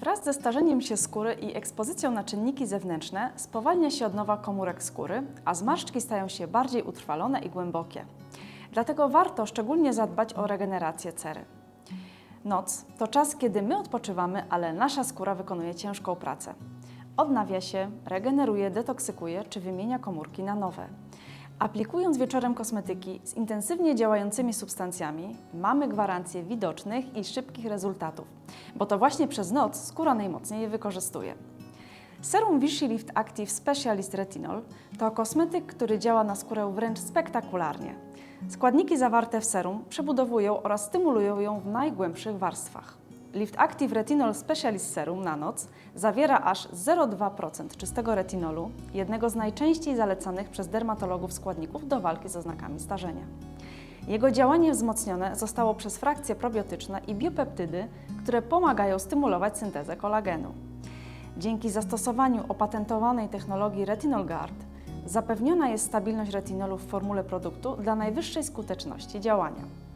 Wraz ze starzeniem się skóry i ekspozycją na czynniki zewnętrzne spowalnia się odnowa komórek skóry, a zmarszczki stają się bardziej utrwalone i głębokie. Dlatego warto szczególnie zadbać o regenerację cery. Noc to czas, kiedy my odpoczywamy, ale nasza skóra wykonuje ciężką pracę. Odnawia się, regeneruje, detoksykuje czy wymienia komórki na nowe. Aplikując wieczorem kosmetyki z intensywnie działającymi substancjami, mamy gwarancję widocznych i szybkich rezultatów, bo to właśnie przez noc skóra najmocniej je wykorzystuje. Serum Vichy Lift Active Specialist Retinol to kosmetyk, który działa na skórę wręcz spektakularnie. Składniki zawarte w serum przebudowują oraz stymulują ją w najgłębszych warstwach. Lift Active Retinol Specialist Serum na noc zawiera aż 0,2% czystego retinolu, jednego z najczęściej zalecanych przez dermatologów składników do walki z oznakami starzenia. Jego działanie wzmocnione zostało przez frakcje probiotyczne i biopeptydy, które pomagają stymulować syntezę kolagenu. Dzięki zastosowaniu opatentowanej technologii Retinol Guard zapewniona jest stabilność retinolu w formule produktu dla najwyższej skuteczności działania.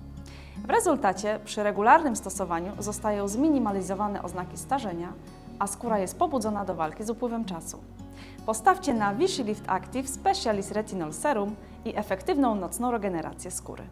W rezultacie przy regularnym stosowaniu zostają zminimalizowane oznaki starzenia, a skóra jest pobudzona do walki z upływem czasu. Postawcie na Vichy Lift Active Specialist Retinol Serum i efektywną nocną regenerację skóry.